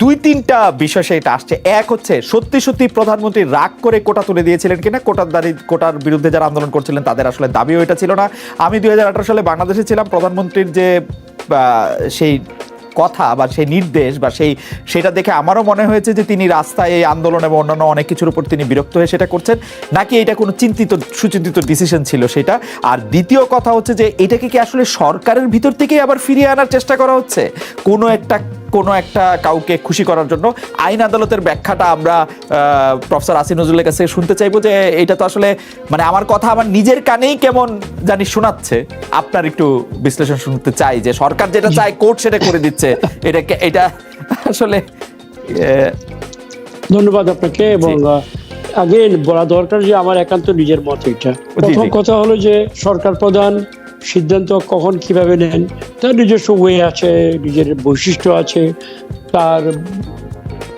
দুই তিনটা বিষয় সেটা আসছে। এক হচ্ছে, সত্যি সত্যি প্রধানমন্ত্রী রাগ করে কোটা তুলে দিয়েছিলেন কিনা কোটার দাঁড়ি কোটার বিরুদ্ধে যারা আন্দোলন করছিলেন তাদের আসলে দাবিও এটা ছিল না। আমি দুই হাজার আঠেরো সালে বাংলাদেশে ছিলাম, প্রধানমন্ত্রীর যে সেই কথা বা সেই নির্দেশ বা সেই, সেটা দেখে আমারও মনে হয়েছে যে তিনি রাস্তায় এই আন্দোলন এবং অন্যান্য অনেক কিছুর উপর তিনি বিরক্ত হয়ে সেটা করছেন। নাকি এটা কোনো চিন্তিত, সুচিন্তিত ডিসিশন ছিল সেটা? আর দ্বিতীয় কথা হচ্ছে যে এটাকে কি আসলে সরকারের ভিতর থেকেই আবার ফিরিয়ে আনার চেষ্টা করা হচ্ছে? কোনো একটা কোনো একটা কাউকে খুশি করার জন্য। আইন আদালতের ব্যাখ্যাটা আমরা প্রফেসর আসিন নজরুলের কাছে শুনতে চাইব যে এটা তো আসলে মানে আমার কথা আমার নিজের কানেই কেমন জানি শোনাচ্ছে। আপনার একটু বিশ্লেষণ শুনতে চাই যে সরকার যেটা চায় কোর্ট সেটা করে দিচ্ছে। এটা এটা আসলে ধন্যবাদ আপনাকে এবং আগে বলা দরকার যে আমার একান্ত নিজের মত এটা। প্রথম কথা হলো যে সরকার প্রধান সিদ্ধান্ত কখন কীভাবে নেন? তার নিজস্ব ওয়ে আছে, নিজের বৈশিষ্ট্য আছে, তার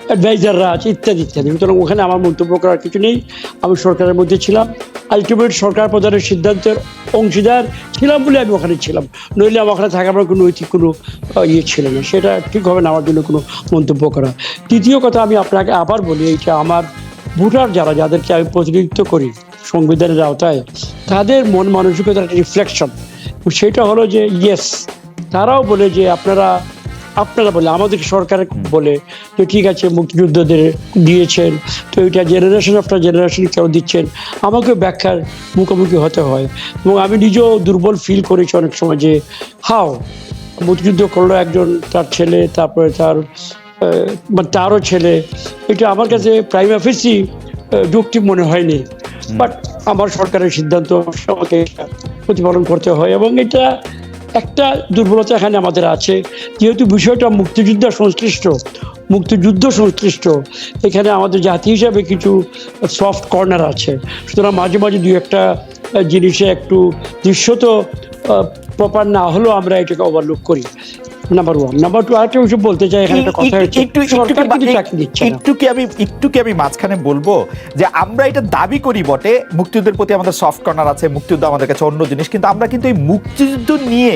অ্যাডভাইজাররা আছে, ইত্যাদি ইত্যাদি। সুতরাং ওখানে আমার মন্তব্য করার কিছু নেই। আমি সরকারের মধ্যে ছিলাম। আলটিমেট সরকার প্রধানের সিদ্ধান্তের অংশীদার ছিলাম বলে আমি ওখানে ছিলাম। নইলে আমার ওখানে থাকার কোনো নৈতিক কোনো ইয়ে ছিল না। সেটা ঠিক হবে না আমার জন্য কোনো মন্তব্য করা। তৃতীয় কথা আমি আপনাকে আবার বলি এইটা আমার ভোটার যারা, যাদেরকে আমি প্রতিনিধিত্ব করি, সংবিধানের আওতায়, তাদের মন মানসিকতার রিফ্লেকশন সেটা হলো যে ইয়েস তারাও বলে যে আপনারা আপনারা বলে আমাদেরকে সরকার বলে যে ঠিক আছে মুক্তিযুদ্ধদের দিয়েছেন তো এটা জেনারেশন আফটার জেনারেশন কেউ দিচ্ছেন আমাকে ব্যাখ্যার মুখোমুখি হতে হয়। এবং আমি নিজেও দুর্বল ফিল করেছি অনেক সময় যে হাও মুক্তিযুদ্ধ করল একজন তার ছেলে তারপরে তার মানে তারও ছেলে এটা আমার কাছে প্রাইম অফিসই যৌক্তিক মনে হয়নি। বাট আমার সরকারের সিদ্ধান্ত আমাকে প্রতিপালন করতে হয় এবং এটা একটা দুর্বলতা এখানে আমাদের আছে। যেহেতু বিষয়টা মুক্তিযুদ্ধ সংশ্লিষ্ট মুক্তিযুদ্ধ সংশ্লিষ্ট, এখানে আমাদের জাতি হিসাবে কিছু সফট কর্নার আছে। সুতরাং মাঝে মাঝে দু একটা জিনিসে একটু দৃশ্যত প্রপার না হলেও আমরা এটাকে ওভারলুক করি। নাম্বার ওয়ান নাম্বার টু আরেকটা কিছু বলতে চাই এখানে একটা কথা একটু একটু কি আমি একটু কি আমি মাঝখানে বলব যে আমরা এটা দাবি করি বটে মুক্তিযুদ্ধের প্রতি আমাদের সফট কর্নার আছে মুক্তিযুদ্ধ আমাদের কাছে অন্য জিনিস কিন্তু আমরা কিন্তু এই মুক্তিযুদ্ধ নিয়ে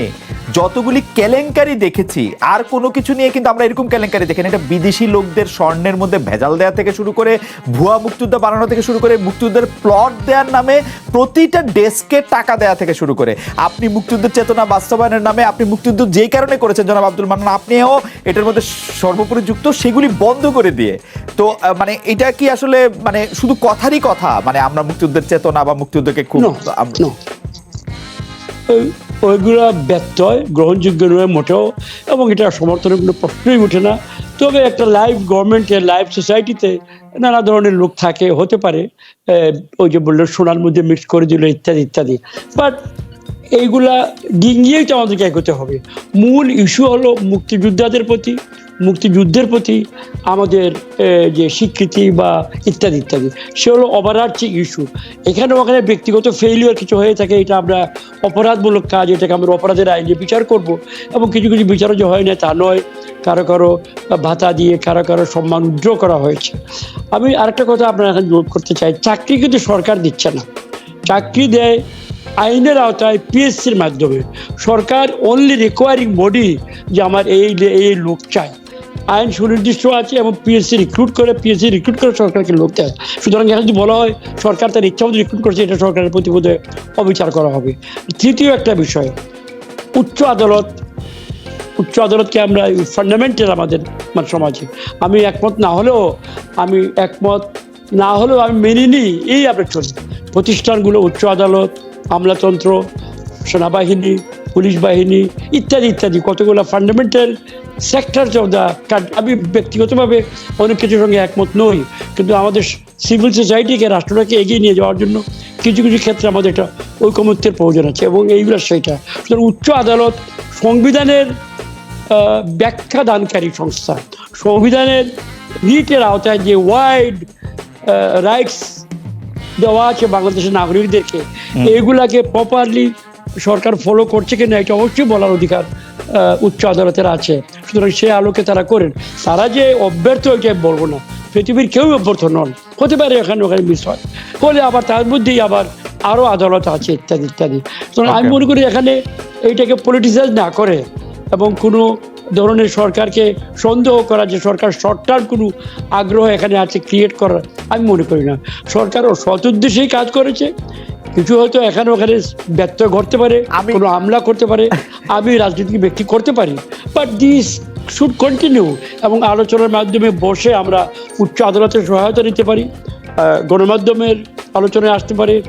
যতগুলি কেলেঙ্কারি দেখেছি আর কোনো কিছু নিয়ে কিন্তু আমরা এরকম কেলেঙ্কারি দেখেন এটা বিদেশি লোকদের স্বর্ণের মধ্যে ভেজাল দেওয়া থেকে শুরু করে ভুয়া মুক্তিযুদ্ধ বানানো থেকে শুরু করে মুক্তিযুদ্ধের প্লট দেওয়ার নামে প্রতিটা ডেস্কে টাকা দেওয়া থেকে শুরু করে। আপনি মুক্তিযুদ্ধের চেতনা বাস্তবায়নের নামে আপনি মুক্তিযুদ্ধ যেই কারণে করেছেন জনাব আব্দুল মান্নান আপনিও এটার মধ্যে সর্বোপরি যুক্ত সেগুলি বন্ধ করে দিয়ে। তো মানে এটা কি আসলে মানে শুধু কথারই কথা? মানে আমরা মুক্তিযুদ্ধের চেতনা বা মুক্তিযুদ্ধকে খুব ওইগুলা ব্যত্যয় গ্রহণযোগ্য নয় মোটেও, এবং এটা সমর্থনের কোনো প্রশ্নই ওঠে না। তবে একটা লাইভ গভর্নমেন্টে লাইভ সোসাইটিতে নানা ধরনের লোক থাকে, হতে পারে ওই যে বলল, সোনার মধ্যে মিক্স করে দিল, ইত্যাদি ইত্যাদি। বাট এইগুলা ডিঙ্গিয়েই তো আমাদেরকে এগোতে হবে। মূল ইস্যু হলো মুক্তিযোদ্ধাদের প্রতি মুক্তিযুদ্ধের প্রতি আমাদের যে স্বীকৃতি বা ইত্যাদি ইত্যাদি, সে হলো ওভারআর্চিং ইস্যু এখানে ওখানে ব্যক্তিগত ফেইলিওর কিছু হয়ে থাকে, এটা আমরা অপরাধমূলক কাজ, এটাকে আমরা অপরাধের আইনে বিচার করব। এবং কিছু কিছু বিচারও যে হয় না তা নয়, কারও কারও ভাতা দিয়ে কারও কারও সম্মান উজ্জ্বল করা হয়েছে। আমি আরেকটা কথা আপনার এখন যোগ করতে চাই, চাকরি কিন্তু সরকার দিচ্ছে না। চাকরি দেয় আইনের আওতায় পিএসসির মাধ্যমে। সরকার অনলি রিকোয়ারিং বডি যে আমার এই এই লোক চাই আইন সুনির্দিষ্ট আছে এবং পিএসসি রিক্রুট করে পিএসসি রিক্রুট করে সরকারকে লোক দেয়। সুতরাং এখন যদি বলা হয়, সরকার তার ইচ্ছা মতো রিক্রুট করছে, এটা সরকারের প্রতি অবিচার করা হবে। তৃতীয় একটা বিষয়, উচ্চ আদালত। উচ্চ আদালতকে আমরা ফান্ডামেন্টাল আমাদের মানে সমাজে। আমি একমত না হলেও, আমি একমত না হলেও আমি মেনে নিই, এই আমরা চলি প্রতিষ্ঠানগুলো উচ্চ আদালত, আমলাতন্ত্র, সেনাবাহিনী পুলিশ বাহিনী ইত্যাদি ইত্যাদি। কতগুলো ফান্ডামেন্টাল সেক্টর অফ দ্য আমি ব্যক্তিগতভাবে অনেক কিছুর সঙ্গে একমত নই কিন্তু আমাদের সিভিল সোসাইটিকে রাষ্ট্রটাকে এগিয়ে নিয়ে যাওয়ার জন্য কিছু কিছু ক্ষেত্রে আমাদের একটা ঐকমত্যের প্রয়োজন আছে এবং এইগুলো সেইটা সুতরাং উচ্চ আদালত সংবিধানের ব্যাখ্যা দানকারী সংস্থা। সংবিধানের রিটের আওতায় যে ওয়াইড রাইটস দেওয়া আছে বাংলাদেশের নাগরিকদেরকে এইগুলাকে প্রপারলি সরকার ফলো করছে কিনা এটা অবশ্যই বলার অধিকার উচ্চ আদালতের আছে। সুতরাং সে আলোকে তারা করেন। তারা যে অব্যর্থ এটা বলব না। পৃথিবীর কেউ অভ্যর্থ নন। হতে পারে এখানে ওখানে মিস হয়। হলে আবার তার মধ্যেই আবার আরও আদালত আছে ইত্যাদি ইত্যাদি। সুতরাং আমি মনে করি এখানে এইটাকে পলিটিসাইজ না করে এবং কোনো ধরনের সরকারকে সন্দেহ করা যে সরকার শর্ট টার্ম কোনো আগ্রহ এখানে আছে ক্রিয়েট করার আমি মনে করি না। সরকারও সৎ উদ্দেশ্যেই কাজ করেছে। কিছু হয়তো এখানে ওখানে ব্যর্থ ঘটতে পারে আমি- কোনো হামলা করতে পারে আমি রাজনৈতিক ব্যক্তি করতে পারি। বাট দিস শুড কন্টিনিউ এবং আলোচনার মাধ্যমে বসে আমরা উচ্চ আদালতের সহায়তা নিতে পারি গণমাধ্যমের আলোচনায় আসতে পারে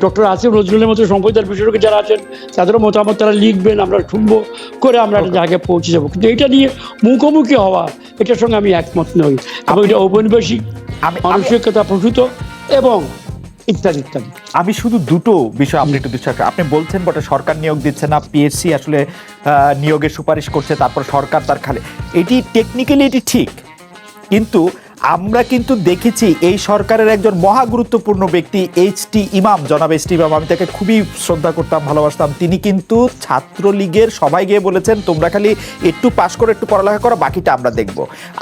ডক্টর আসিফ নজরুলের মতো সম্প্রদায়ের বিশেষজ্ঞ যারা আছেন তাদেরও মতামত তারা লিখবেন আমরা শুনব করে আমরা একটা জায়গায় পৌঁছে যাব। কিন্তু এটা নিয়ে মুখোমুখি হওয়া এটার সঙ্গে আমি একমত নই। এবং এটা ঔপনিবেশিক আমি- আমি- মানসিকতা প্রসূত এবং ইত্যাদি ইত্যাদি আমি শুধু দুটো বিষয় আপনি একটু বিশ্বাস। আপনি বলছেন বটে, সরকার নিয়োগ দিচ্ছে না পিএসসি আসলে নিয়োগের সুপারিশ করছে, তারপর সরকার তার খালে এটি টেকনিক্যালি এটি ঠিক, কিন্তু আমরা কিন্তু দেখেছি এই সরকারের একজন মহা গুরুত্বপূর্ণ ব্যক্তি এইচ টি ইমাম। জনাব এইচ টি ইমাম, আমি তাকে খুবই শ্রদ্ধা করতাম, ভালোবাসতাম। তিনি কিন্তু ছাত্রলীগের সবাই গিয়ে বলেছেন, তোমরা খালি একটু পাশ করে, একটু পড়ালেখা করো, বাকিটা আমরা দেখব।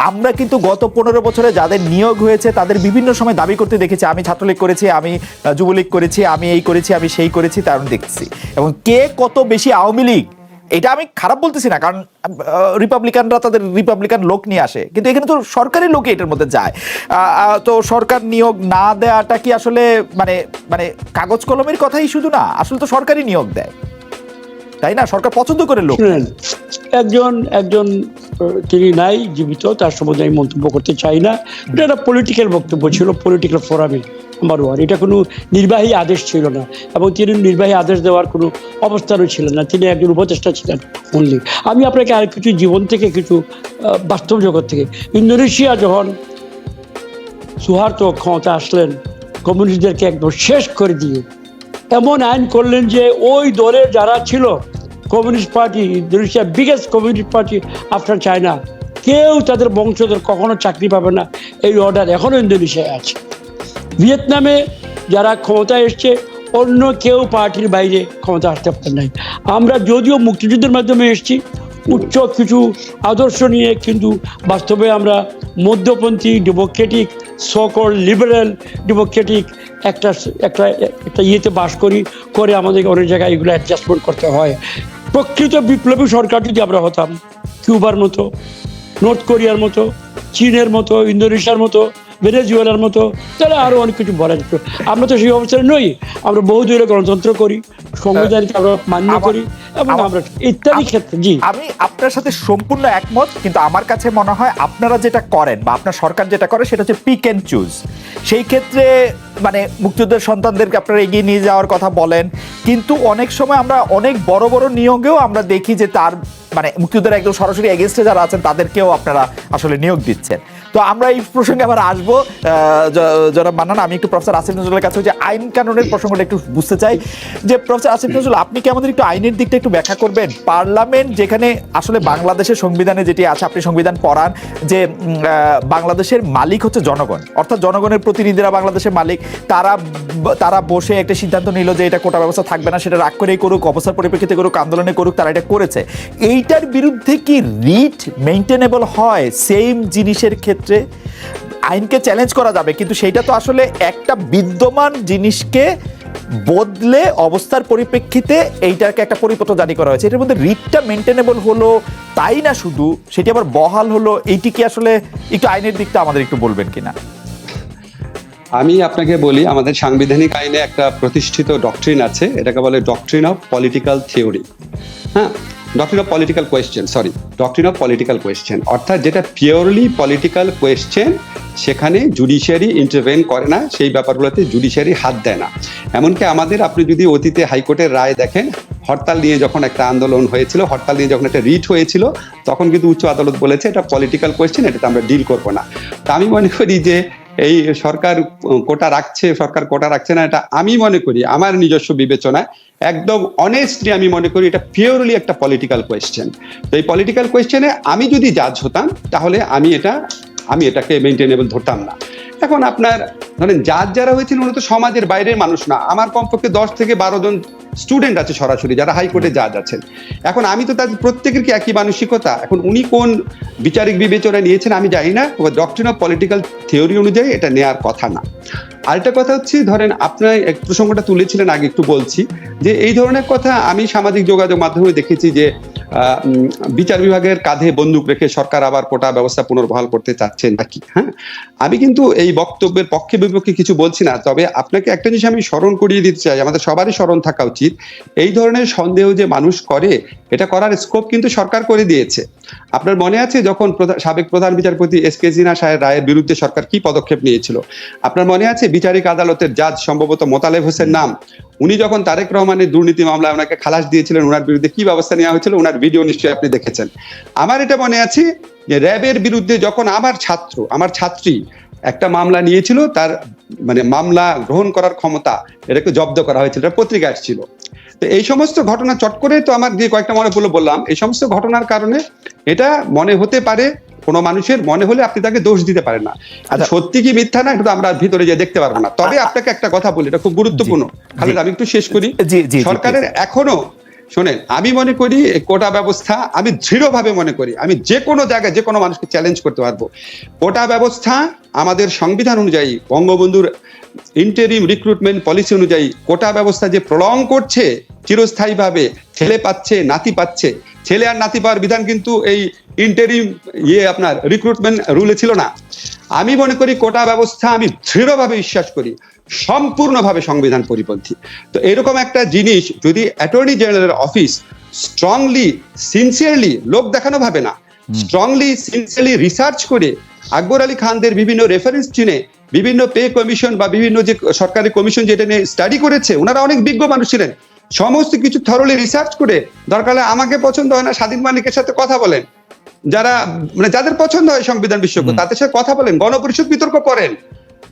আমরা কিন্তু গত পনেরো বছরে যাদের নিয়োগ হয়েছে, তাদের বিভিন্ন সময় দাবি করতে দেখেছি, আমি ছাত্রলীগ করেছি, আমি যুবলীগ করেছি, আমি এই করেছি, আমি সেই করেছি তার দেখছি। এবং কে কত বেশি আওয়ামী লীগ এটা আমি খারাপ বলতেছি না, কারণ রিপাবলিকানরা তাদের রিপাবলিকান লোক নিয়ে আসে, কিন্তু এখানে তো সরকারি লোকে এটার মধ্যে যায়। তো সরকার নিয়োগ না দেওয়াটা কি আসলে মানে মানে কাগজ কলমের কথাই শুধু না, আসলে তো সরকারি নিয়োগ দেয়। তাই না? সরকার পছন্দ করে লোক একজন একজন তিনি নাই, জীবিত, তার সম্বন্ধে আমি মন্তব্য করতে চাই না। এটা একটা পলিটিক্যাল বক্তব্য ছিল পলিটিক্যাল ফোরামে ওয়ান এটা কোনো নির্বাহী আদেশ ছিল না এবং তিনি নির্বাহী আদেশ দেওয়ার কোনো অবস্থানও ছিলেন না। তিনি একজন উপদেষ্টা ছিলেন অনলি আমি আপনাকে আর কিছু জীবন থেকে কিছু বাস্তব জগৎ থেকে, ইন্দোনেশিয়া যখন সুহার্তো ক্ষমতা আসলেন, কমিউনিস্টদেরকে একদম শেষ করে দিয়ে, এমন আইন করলেন যে ওই দলের যারা ছিল, কমিউনিস্ট পার্টি, ইন্দোনেশিয়ার biggest communist party after China কেউ তাদের বংশধর কখনো চাকরি পাবে না। এই অর্ডার এখনও ইন্দোনেশিয়ায় আছে। ভিয়েতনামে যারা ক্ষমতায় এসছে, অন্য কেউ পার্টির বাইরে ক্ষমতা আসতে পারে নাই। আমরা যদিও মুক্তিযুদ্ধের মাধ্যমে এসেছি, উচ্চ কিছু আদর্শ নিয়ে কিন্তু বাস্তবে আমরা মধ্যপন্থী ডেমোক্রেটিক সকল লিবারেল ডেমোক্রেটিক একটা একটা একটা ইয়েতে বাস করি, করে আমাদেরকে অনেক জায়গায় এগুলো অ্যাডজাস্টমেন্ট করতে হয়। প্রকৃত বিপ্লবী সরকার যদি আমরা হতাম, কিউবার মতো, নর্থ কোরিয়ার মতো, চীনের মতো, ইন্দোনেশিয়ার মতো ভেনেজুয়েলার মতো। তাহলে আরও অনেক কিছু বলা যেত। আমরা তো সেই অবস্থায় নই। আমরা বহু দূরে গণতন্ত্র করি সংবিধানকে আমরা মান্য করি এবং আমরা ইত্যাদি ক্ষেত্রে জি। আমি আপনার সাথে সম্পূর্ণ একমত কিন্তু আমার কাছে মনে হয় আপনারা যেটা করেন বা আপনার সরকার যেটা করে সেটা হচ্ছে পিক অ্যান্ড চুজ সেই ক্ষেত্রে মানে মুক্তিযুদ্ধের সন্তানদেরকে আপনারা এগিয়ে নিয়ে যাওয়ার কথা বলেন কিন্তু অনেক সময় আমরা অনেক বড় বড় নিয়োগেও আমরা দেখি যে তার মানে মুক্তিযুদ্ধের একদম সরাসরি এগেনস্টে যারা আছেন তাদেরকেও আপনারা আসলে নিয়োগ দিচ্ছেন। তো আমরা এই প্রসঙ্গে আবার আসব। যারা মানান আমি একটু প্রফেসর আসিফ নজরুলের কাছে যে আইন কানুনের প্রসঙ্গটা একটু বুঝতে চাই। যে প্রফেসর আসিফ নজরুল, আপনি কি আমাদের একটু আইনের দিকটা একটু ব্যাখ্যা করবেন? পার্লামেন্ট যেখানে আসলে বাংলাদেশের সংবিধানে যেটি আছে, আপনি সংবিধান পড়ান, যে বাংলাদেশের মালিক হচ্ছে জনগণ। অর্থাৎ জনগণের প্রতিনিধিরা বাংলাদেশের মালিক। তারা তারা বসে একটা সিদ্ধান্ত নিল যে এটা কোটা ব্যবস্থা থাকবে না, সেটা রাগ করেই করুক, অবস্থার পরিপ্রেক্ষিতে করুক, আন্দোলনে করুক, তারা এটা করেছে। এইটার বিরুদ্ধে কি রিট মেনটেনেবল হয়? সেম জিনিসের ক্ষেত্রে আইনকে চ্যালেঞ্জ করা যাবে, কিন্তু সেইটা তো আসলে একটা বিদ্যমান জিনিসকে বদলে অবস্থার পরিপ্রেক্ষিতে এইটাকে একটা পরিপত্র জারি করা হয়েছে। এটার মধ্যে রিটটা মেনটেনেবল হলো, তাই না শুধু? সেটি আবার বহাল হলো, এইটি কি আসলে একটু আইনের দিকটা আমাদের একটু বলবেন কিনা? আমি আপনাকে বলি, আমাদের সাংবিধানিক আইনে একটা প্রতিষ্ঠিত ডক্ট্রিন আছে, এটাকে বলে ডক্ট্রিন অফ পলিটিক্যাল থিওরি হ্যাঁ doctrine of political question sorry doctrine of political question অর্থাৎ যেটা পিওরলি পলিটিক্যাল কোয়েশ্চেন সেখানে জুডিশিয়ারি ইন্টারভেন করে না, সেই ব্যাপারগুলোতে জুডিশিয়ারি হাত দেয় না। এমনকি আমাদের আপনি যদি অতীতে হাইকোর্টের রায় দেখেন, হরতাল নিয়ে যখন একটা আন্দোলন হয়েছিল, হরতাল নিয়ে যখন একটা রিট হয়েছিল, তখন কিন্তু উচ্চ আদালত বলেছে এটা পলিটিক্যাল কোয়েশ্চেন এটাতে আমরা ডিল করব না। তা আমি মনে করি যে এই সরকার কোটা রাখছে, সরকার কোটা রাখছে না, এটা আমি মনে করি, আমার নিজস্ব বিবেচনায় একদম অনেস্টলি আমি মনে করি এটা পিওরলি একটা পলিটিক্যাল কোয়েশ্চেন তো এই পলিটিক্যাল কোয়েশ্চেনে আমি যদি জাজ হতাম, তাহলে আমি এটা, আমি এটাকে মেনটেনেবল ধরতাম না। এখন আপনার, ধরেন জাজ যারা হয়েছিল উনি তো সমাজের বাইরের মানুষ না। আমার কমপক্ষে দশ থেকে বারো জন স্টুডেন্ট আছে সরাসরি যারা হাইকোর্টে জাজ আছেন। এখন আমি তো তাদের প্রত্যেকের কি একই মানসিকতা? এখন উনি কোন বিচারিক বিবেচনা নিয়েছেন আমি জানি না ডক্টরিন অফ পলিটিক্যাল থিওরি অনুযায়ী এটা নেওয়ার কথা না। আরেকটা কথা হচ্ছে ধরেন আপনার এক প্রসঙ্গটা তুলেছিলেন আগে একটু বলছি যে এই ধরনের কথা আমি সামাজিক যোগাযোগ মাধ্যমে দেখেছি যে বিচার বিভাগের কাঁধে বন্দুক রেখে সরকার আবার কোটা ব্যবস্থা পুনর্বহাল করতে চাচ্ছে নাকি? হ্যাঁ? আমি কিন্তু এই বক্তব্যের পক্ষে বিপক্ষে কিছু বলছি না, তবে আপনাকে একটা জিনিস আমি স্মরণ করিয়ে দিতে চাই, আমাদের সবারই স্মরণ থাকা উচিত। এই ধরনের সন্দেহ যে মানুষ করে, এটা করার স্কোপ কিন্তু সরকার করে দিয়েছে। আপনার মনে আছে যখন সাবেক প্রধান বিচারপতি এস কে জিনা সাহেব রায়ের বিরুদ্ধে সরকার কি পদক্ষেপ নিয়েছিল? আপনার মনে আছে বিচারিক আদালতের জাজ সম্ভবত মোতালেব হোসেন নাম উনি যখন তারেক রহমানের দুর্নীতি মামলায় ওনাকে খালাস দিয়েছিলেন, ওনার বিরুদ্ধে কি ব্যবস্থা নেওয়া হয়েছিল ওনার ভিডিও নিশ্চয়ই আপনি দেখেছেন। আমার এটা মনে আছে যে র্যাবের বিরুদ্ধে যখন আমার ছাত্র, আমার ছাত্রী একটা মামলা নিয়েছিল, তার মানে মামলা গ্রহণ করার ক্ষমতা এটাকে জব্দ করা হয়েছিল, এটা পত্রিকা আসছিল তো এই সমস্ত ঘটনা চট করে তো আমার যে কয়েকটা মনে পড়ল বললাম, এই সমস্ত ঘটনার কারণে এটা মনে হতে পারে কোনো মানুষের মনে হলে আপনি তাকে দোষ দিতে পারেন না। আচ্ছা। সত্যি কি মিথ্যা না আমরা ভিতরে যে দেখতে পারব না। তবে আপনাকে একটা কথা বলি এটা খুব গুরুত্বপূর্ণ। খালেদ আমি একটু শেষ করি। সরকারের এখনও শোনেন আমি মনে করি কোটা ব্যবস্থা আমি দৃঢ়ভাবে মনে করি আমি যে কোনো জায়গায় যে কোনো মানুষকে চ্যালেঞ্জ করতে পারব। কোটা ব্যবস্থা আমাদের সংবিধান অনুযায়ী বঙ্গবন্ধুর ইন্টারিম রিক্রুটমেন্ট পলিসি অনুযায়ী কোটা ব্যবস্থা যে প্রলং করছে চিরস্থায়ীভাবে ছেলে পাচ্ছে নাতি পাচ্ছে ছেলে আর নাতি পাওয়ার বিধান কিন্তু এই ইন্টারিম ইয়ে আপনার রিক্রুটমেন্ট রুলে ছিল না। আমি মনে করি কোটা ব্যবস্থা আমি দৃঢ়ভাবে বিশ্বাস করি সম্পূর্ণভাবে সংবিধান পরিপন্থী। তো এরকম একটা জিনিস যদি অ্যাটর্নি জেনারেলের অফিস স্ট্রংলি সিনসিয়ারলি লোক দেখানো ভাবে না স্ট্রংলি সিনসিয়ারলি রিসার্চ করে আকবর আলী খানদের বিভিন্ন রেফারেন্স চিনে বিভিন্ন পে কমিশন বা বিভিন্ন যে সরকারি কমিশন যেটা নিয়ে স্টাডি করেছে ওনারা অনেক বিজ্ঞ মানুষ ছিলেন। সমস্ত কিছু থরলি রিসার্চ করে দরকার হলে আমাকে পছন্দ হয় না স্বাধীন মালিকের সাথে কথা বলেন। যারা মানে যাদের পছন্দ হয় সংবিধান বিশেষজ্ঞ তাদের সাথে কথা বলেন গণপরিষদ বিতর্ক করেন।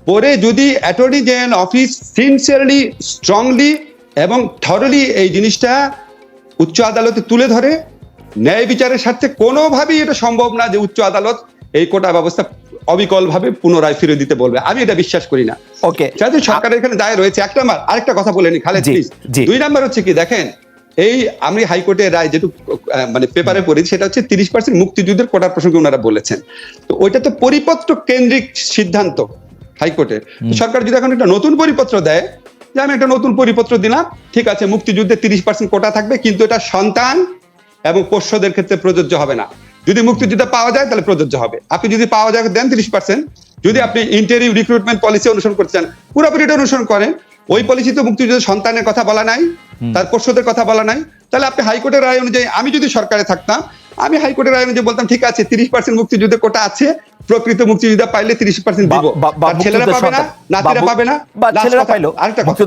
পরে যদি attorney general office sincerely strongly এবং থরলি এই জিনিসটা উচ্চ আদালতে তুলে ধরে ন্যায় বিচারের স্বার্থে কোনোভাবেই এটা সম্ভব না যে উচ্চ আদালত এই কোটা ব্যবস্থা অবিকল ভাবে পুনরায় ফিরে দিতে বলবে। আমি এটা বিশ্বাস করি না। ওকে যাতে সরকারের এখানে দায় রয়েছে এক নাম্বার আরেকটা কথা বলে নি খালেদ প্লিজ দুই নাম্বার হচ্ছে কি দেখেন এই আমি হাইকোর্টের রায় যেটুকু আহ, মানে পেপারে পড়ি সেটা হচ্ছে তিরিশ পার্সেন্ট মুক্তিযুদ্ধের কোটার প্রসঙ্গে ওনারা বলেছেন। তো ওইটা তো পরিপত্র কেন্দ্রিক সিদ্ধান্ত হাইকোর্টের সরকার যদি এখন একটা নতুন পরিপত্র দেয় যে আমি একটা নতুন পরিপত্র দিলাম ঠিক আছে মুক্তিযুদ্ধে তিরিশ পার্সেন্ট কোটা থাকবে কিন্তু এটা সন্তান এবং পোষ্যদের ক্ষেত্রে প্রযোজ্য হবে না। যদি মুক্তিযুদ্ধ পাওয়া যায় তাহলে প্রযোজ্য হবে। আপনি যদি পাওয়া যায় দেন তিরিশ পার্সেন্ট যদি আপনি ইন্টারিভ রিক্রুটমেন্ট পলিসি অনুসরণ করতে চান পুরোপুরি এটা অনুসরণ করেন। ওই পলিসি তো মুক্তিযুদ্ধ সন্তানের কথা বলা নাই তার পোষ্যদের কথা বলা নাই। তাহলে আপনি হাইকোর্টের রায় অনুযায়ী আমি যদি সরকারে থাকতাম আমি হাইকোর্টের রায় অনুযায়ী বলতাম ঠিক আছে তিরিশ পার্সেন্ট মুক্তিযুদ্ধে কোটা আছে প্রকৃত মুক্তিযোদ্ধা পাইলে তিরিশ পার্সেন্ট দিব। ছেলেরা পাবে না নাতিরা পাবে না আরেকটা কথা।